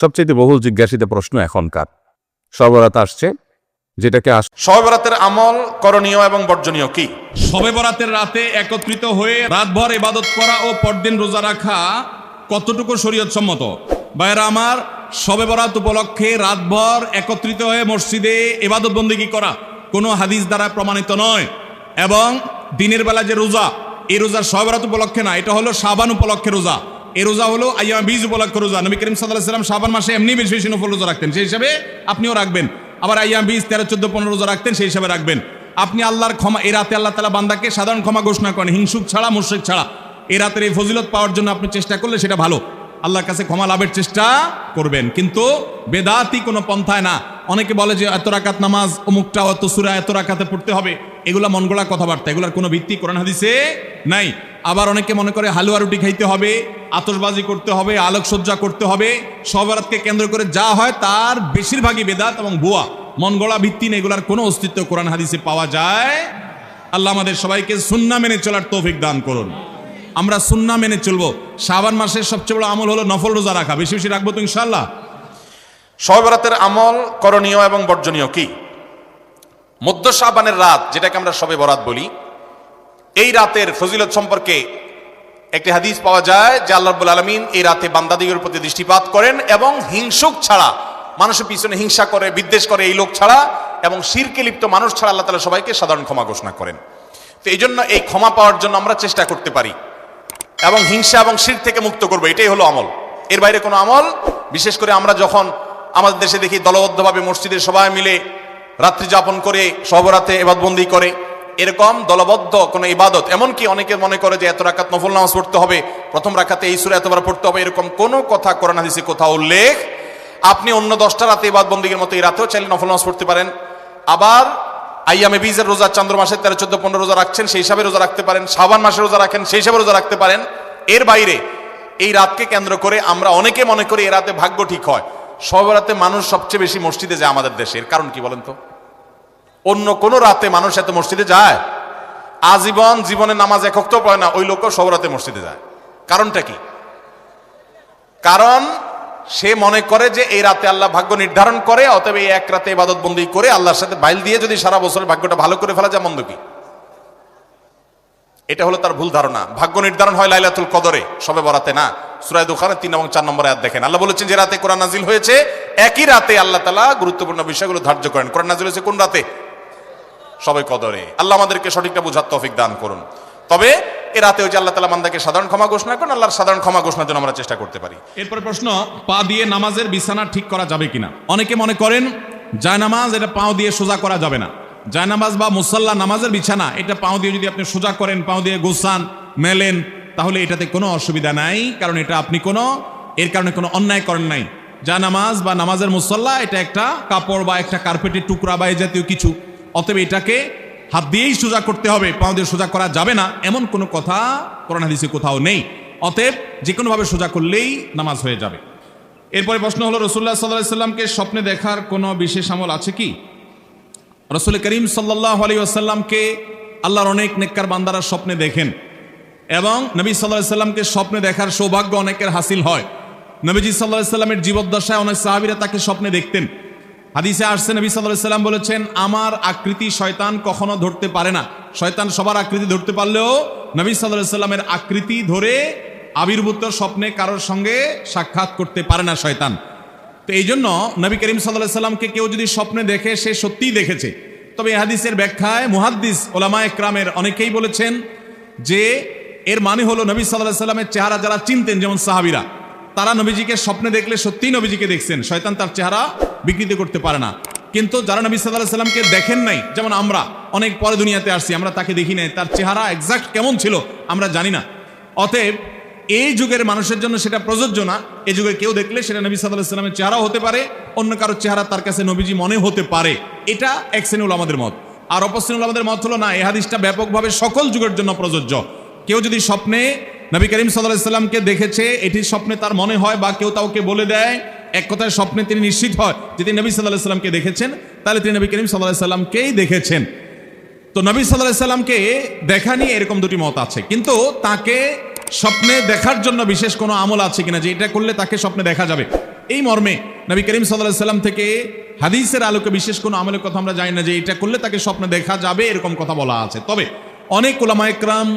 সবচেয়ে বহুল জিজ্ঞাসিত প্রশ্ন এখনকার। সর্বরাত আসছে যেটাকে আস শবে বরাতের আমল করণীয় এবং বর্জনীয় কি? শবে বরাতের রাতে একত্রিত হয়ে রাতভর ইবাদত করা ও পরদিন রোজা রাখা কতটুকু শরীয়ত সম্মত ভাইয়েরা আমার শবে বরাত উপলক্ষে রাতভর একত্রিত হয়ে মসজিদে এবাদত বন্দিগি করা? কোনো হাদিস দ্বারা প্রমাণিত নয়। এবং দিনের বেলা যে রোজা এই রোজা শবে বরাত উপলক্ষে না এটা হলো সাবান উপলক্ষে রোজা। এই রোজা হলো আইয়াম বীজ উপলক্ষে রোজা। নবী করিম সাল্লাহ সাল্লাম সাবান মাসে এমনি বেশি বেশি নফল রোজা রাখতেন। সেই হিসাবে আপনিও রাখবেন। আবার আইয়াম বীজ তেরো, চোদ্দ, পনেরো রোজা রাখতেন, সেই হিসাবে রাখবেন। আপনি আল্লাহর ক্ষমা, এই রাতে আল্লাহ তালা বান্দাকে সাধারণ ক্ষমা ঘোষণা করেন, হিংসুক ছাড়া, মুশ্রিক ছাড়া। এ রাতের এই ফজিলত পাওয়ার জন্য আপনি চেষ্টা করলে সেটা ভালো। আল্লাহর কাছে ক্ষমা লাভের চেষ্টা করবেন। কিন্তু বেদাতি কোনো পন্থায় না। অনেকে বলে যে এত রাকাত নামাজ, অমুকটা অত সুরা এত রাকাতে পড়তে হবে। এগুলা মন গড়া কথাবার্তা। এগুলার কোনো ভিত্তি কোরআন হাদিসে নাই। আবার অনেকে মনে করে হালুয়া রুটি খাইতে হবে, আতশবাজি করতে হবে, আলোকসজ্জা করতে হবে সবরাতকে কেন্দ্র করে যা হয় তার বেশিরভাগই বেদাত এবং ভুয়া মন গড়া ভিত্তি নেই, এগুলার কোনো অস্তিত্ব কোরআন হাদিসে পাওয়া যায়। আল্লাহ আমাদের সবাইকে সুন্না মেনে চলার তৌফিক দান করুন। আমরা সুন্না মেনে চলবো। শাবান মাসের সবচেয়ে বড় আমল হলো নফল রোজা রাখা। বেশি বেশি রাখব তো ইনশাল্লাহ শবে বরাতের আমল করণীয় এবং বর্জনীয় কি? মধ্য শাবানের রাত, যেটাকে আমরা শবে বরাত বলি এই রাতের ফজিলত সম্পর্কে একটি হাদিস পাওয়া যায় যে আল্লাহ রাব্বুল আলমিন এই রাতে বান্দাদিগের প্রতি দৃষ্টিপাত করেন এবং হিংসুক ছাড়া, মানুষের পিছনে হিংসা করে, বিদ্বেষ করে এই লোক ছাড়া এবং শিরকে লিপ্ত মানুষ ছাড়া আল্লাহ তালা সবাইকে সাধারণ ক্ষমা ঘোষণা করেন। তো এই জন্য এই ক্ষমা পাওয়ার জন্য আমরা চেষ্টা করতে পারি এবং হিংসা এবং শির থেকে মুক্ত করব, এটাই হলো আমল। এর বাইরে কোনো আমল, বিশেষ করে আমরা যখন আমাদের দেশে দেখি দলবদ্ধভাবে মসজিদে সবাই মিলে রাত্রি যাপন করে সবরাতে এবাদবন্দি করে এরকম দলবদ্ধ কোনো ইবাদত, এমনকি অনেকে মনে করে যে এত রাকাত নফল নামাজ পড়তে হবে, প্রথম রাখাতে এই সুরে এতবার পড়তে হবে, এরকম কোনো কথা কোরআন হাদিসে কোথাও উল্লেখ। আপনি অন্য দশটা রাতে ইবাদ বন্দীগের মতো এই রাতেও চাইলে নফল নামাজ পড়তে পারেন। আবার আইয়ামে বিজের রোজা চন্দ্র মাসে তেরো, চোদ্দ, পনেরো রোজা রাখছেন, সেই হিসাবে রোজা রাখতে পারেন। শাবান মাসে রোজা রাখেন, সেই হিসাবে রোজা রাখতে পারেন। এর বাইরে এই রাতকে কেন্দ্র করে আমরা অনেকে মনে করি এই রাতে ভাগ্য ঠিক হয়। সব রাতে মানুষ সবচেয়ে বেশি মসজিদে যায় আমাদের দেশে। এর কারণ কি বলেন তো? অন্য কোন রাতে মানুষ এত মসজিদে যায়? আজীবন জীবনে নামাজ একক তো পড়ে না, ওই লোকও সব রাতে মসজিদে যায়। কারণটা কি? কারণ সে মনে করে যে এই রাতে আল্লাহ ভাগ্য নির্ধারণ করে, অতএব এই এক রাতে ইবাদত বন্দি করে আল্লাহর সাথে বাইল দিয়ে যদি সারা বছরের ভাগ্যটা ভালো করে ফেলা যায়, মন্দ কি? এটা হলো তার ভুল ধারণা। ভাগ্য নির্ধারণ হয় লাইলাতুল কদরে, সবে বরাতে না। সুরায় দোকানে তিন এবং চার নম্বরে আয়াত দেখেন। আল্লাহ বলেছেন যে রাতে কোরআন নাজিল হয়েছে, একই রাতে আল্লাহ তালা গুরুত্বপূর্ণ বিষয়গুলো ধার্য করেন। কোরআন নাজিল হয়েছে কোন রাতে? সবে কদরে। আল্লাহ আমাদেরকে সঠিকটা বুঝার তৌফিক দান করুন। তবে এ রাতে ওই যে আল্লাহ তালা মান্দাকে সাধারণ ক্ষমা ঘোষণা করেন, আল্লাহর সাধারণ ক্ষমা ঘোষণার জন্য আমরা চেষ্টা করতে পারি। এরপরে প্রশ্ন, পা দিয়ে নামাজের বিছানা ঠিক করা যাবে কিনা? অনেকে মনে করেন, জায়নামাজ এটা পাও দিয়ে সোজা করা যাবে না। জায়নামাজ বা মুসাল্লা নামাজের বিছানা, এটা পাও দিয়ে যদি আপনি সোজা করেন, পাও দিয়ে গোসান মেলেন, তাহলে এটাতে কোনো অসুবিধা নাই, কারণ এটা আপনি কোনো, এর কারণে কোনো অন্যায় করেন নাই। জায়নামাজ বা নামাজের মুসল্লা, এটা একটা কাপড় বা একটা কার্পেটের টুকরা বা এই জাতীয় কিছু। অতএব এটাকে হাত দিয়েই সোজা করতে হবে, পাও দিয়ে সোজা করা যাবে না, এমন কোনো কথা কোরআন হাদিসে কোথাও নেই। অতএব যে কোনোভাবে সোজা করলেই নামাজ হয়ে যাবে। এরপরে প্রশ্ন হলো রসুল্লাহ সাল্লাহ সাল্লামকে স্বপ্নে দেখার কোনো বিশেষ আমল আছে কি? রসুল করিম সাল্লাহ আলী আসাল্লামকে আল্লাহর অনেক নেককার বান্দারা স্বপ্নে দেখেন এবং নবী সাল্লাহ সাল্লামকে স্বপ্নে দেখার সৌভাগ্য অনেকের হাসিল হয়। নবীজি সাল্লাহ সাল্লামের জীবদ্দশায় অনেক সাহাবিরা তাকে স্বপ্নে দেখতেন। হাদিসে আসছে, নবী সাল্লাহ সাল্লাম বলেছেন, আমার আকৃতি শয়তান কখনো ধরতে পারে না। শয়তান সবার আকৃতি ধরতে পারলেও নবী সাল্লাহ সাল্লামের আকৃতি ধরে আবির্ভূত স্বপ্নে কারোর সঙ্গে সাক্ষাৎ করতে পারে না শয়তান। তো এই জন্য নবী করিম সাল্লাহ সাল্লামকে কেউ যদি স্বপ্নে দেখে, সে সত্যিই দেখেছে। তবে হাদিসের ব্যাখ্যায় মুহাদ্দিস ওলামা একরামের অনেকেই বলেছেন যে, এর মানে হলো নবী সাল্লাহ সাল্লামের চেহারা যারা চিনতেন, যেমন সাহাবিরা, তারা নবীজিকে স্বপ্নে দেখলে সত্যিই নবীজিকে দেখছেন। শয়তান তার চেহারা বিকৃতি করতে পারে না। কিন্তু যারা নবী সাল্লাহ সাল্লামকে দেখেন নাই, যেমন আমরা, অনেক পরে দুনিয়াতে আসছি, আমরা তাকে দেখি নাই, তার চেহারা এক্সাক্ট কেমন ছিল, আমরা জানি না। অতএব, এই যুগের মানুষের জন্য সেটা প্রযোজ্য না, এই যুগে কেউ দেখলে সেটা নবী সাল্লাহ সাল্লামের চেহারাও হতে পারে, অন্য কারোর চেহারা তার কাছে নবীজি মনে হতে পারে। এটা এক শ্রেণীল আমাদের মত। আর অপশ্রেণীল আমাদের মত হলো না, এই হাদিসটা ব্যাপকভাবে সকল যুগের জন্য প্রযোজ্য। কেউ যদি স্বপ্নে নবী করিম সাল্লাহ সাল্লামকে দেখেছে, এটি স্বপ্নে তার মনে হয় বা কেউ তাওকে বলে দেয় এক কথায় স্বপ্নে তিনি নিশ্চিত হয়। যে তিনি নবী সাল্লাহ সাল্লামকে দেখেছেন, তাহলে তিনি নবী করিম সাল্লাহ সাল্লামকেই দেখেছেন। তো নবী সাল্লাহ সাল্লামকে দেখা নিয়ে এরকম দুটি মত আছে। কিন্তু তাকে স্বপ্নে দেখার জন্য বিশেষ কোনো আমল আছে কিনা, যে এটা করলে তাকে স্বপ্নে দেখা যাবে। এই মর্মে নবী করিম সাল্লাহ সাল্লাম থেকে হাদিসের আলোকে বিশেষ কোনো আমলের কথা আমরা জানি না, যে এটা করলে তাকে স্বপ্নে দেখা যাবে এরকম কথা বলা আছে। তবে অনেক ওলামা একরাম,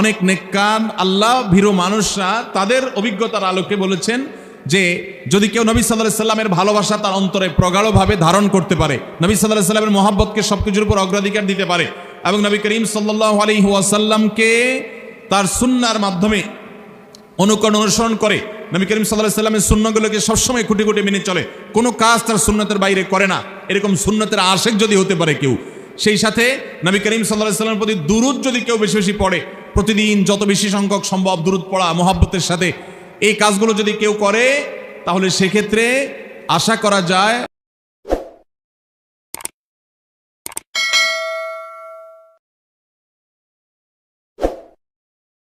অনেক নেককান আল্লাহ ভীরু মানুষরা তাদের অভিজ্ঞতার আলোকে বলেছেন যে যদি কেউ নবী সাল্লাহ সাল্লামের ভালোবাসা তার অন্তরে প্রগাঢ়ভাবে ধারণ করতে পারে, নবী সাল্লাহ সাল্লামের মহাব্বতকে সবকিছুর উপর অগ্রাধিকার দিতে পারে এবং নবী করিম সাল্লাহ আলী ওয়াসাল্লামকে তার সুন্নার মাধ্যমে অনুকরণ অনুসরণ করে, নবী করিম সাল্লাহ সাল্লামের শূন্যগুলোকে সবসময় খুঁটি খুঁটি মেনে চলে। কোনো কাজ তার সুন্নতের বাইরে করে না। এরকম সুন্নতের আশেক যদি হতে পারে কেউ, সেই সাথে নবী করিম সাল্লাহ সাল্লামের প্রতি দুরুদ যদি কেউ বেশি বেশি পড়ে, প্রতিদিন যত বেশি সংখ্যক সম্ভব দুরুদ পড়া, মহাব্বতের সাথে এই কাজগুলো যদি কেউ করে তাহলে সেক্ষেত্রে আশা করা যায়